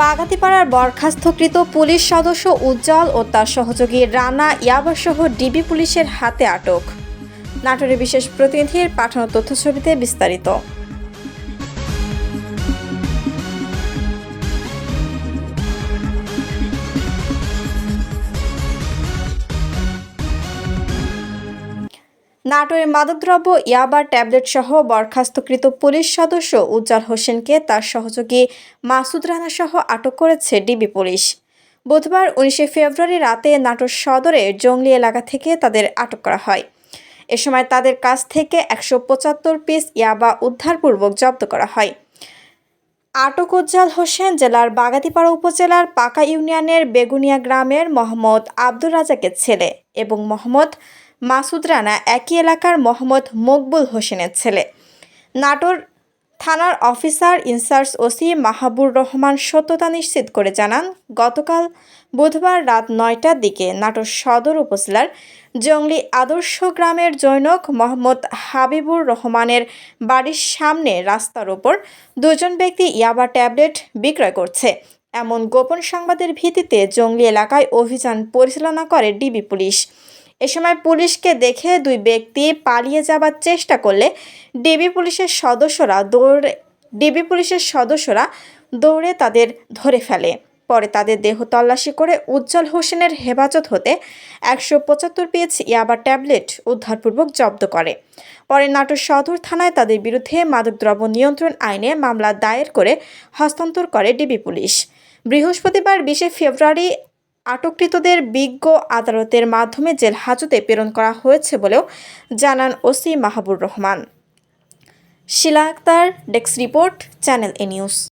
বাগাতিপাড়ার বরখাস্তকৃত police সদস্য উজ্জ্বল ও তার সহযোগী রানা ইয়াবাসহ ডিবি পুলিশের হাতে আটক। নাটোরের বিশেষ প্রতিনিধির পাঠানো তথ্যছবিতে বিস্তারিত। নাটোরের মাদকদ্রব্য ইয়াবা ট্যাবলেট সহ বরখাস্তকৃত পুলিশ সদস্য উজ্জ্বল হোসেনকে তার সহযোগী মাসুদ রানা সহ আটক করেছে ডিবি পুলিশ। বুধবার উনিশে ফেব্রুয়ারি রাতে নাটোর সদরে জঙ্গলি এলাকা থেকে তাদের আটক করা হয়। এ সময় তাদের কাছ থেকে একশো পঁচাত্তর পিস ইয়াবা উদ্ধারপূর্বক জব্দ করা হয়। আটক উজ্জ্বল হোসেন জেলার বাগাতিপাড়া উপজেলার পাকা ইউনিয়নের বেগুনিয়া গ্রামের মোহাম্মদ আব্দুর রাজাকের ছেলে এবং মোহাম্মদ মাসুদ রানা একই এলাকার মোহাম্মদ মকবুল হোসেনের ছেলে। নাটোর থানার officer in charge OC Mahabur Rahman সত্যতা নিশ্চিত করে জানান, গতকাল বুধবার রাত নয়টার দিকে নাটোর সদর উপজেলার জঙ্গলি আদর্শ গ্রামের জৈনক মোহাম্মদ হাবিবুর রহমানের বাড়ির সামনে রাস্তার ওপর দুজন ব্যক্তি ইয়াবা ট্যাবলেট বিক্রয় করছে। এমন গোপন সংবাদের ভিত্তিতে জঙ্গলি এলাকায় অভিযান পরিচালনা করে ডিবি পুলিশ। এ সময় পুলিশকে দেখে দুই ব্যক্তি পালিয়ে যাবার চেষ্টা করলে ডিবি পুলিশের সদস্যরা দৌড়ে, ডিবি পুলিশের সদস্যরা দৌড়ে তাদের ধরে ফেলে। পরে তাদের দেহ তল্লাশি করে উজ্জ্বল হোসেনের হেফাজত হতে একশো পঁচাত্তর পিএচ ইয়াবা ট্যাবলেট উদ্ধারপূর্বক জব্দ করে। পরে নাটোর সদর থানায় তাদের বিরুদ্ধে মাদকদ্রব্য নিয়ন্ত্রণ আইনে মামলা দায়ের করে হস্তান্তর করে ডিবি পুলিশ। বৃহস্পতিবার বিশে ফেব্রুয়ারি আটককৃতদের বিজ্ঞ আদালতের মাধ্যমে জেল হাজতে প্রেরণ করা হয়েছে বলেও জানান OC Mahbur Rahman. Shila Akter, desk report, Channel A News.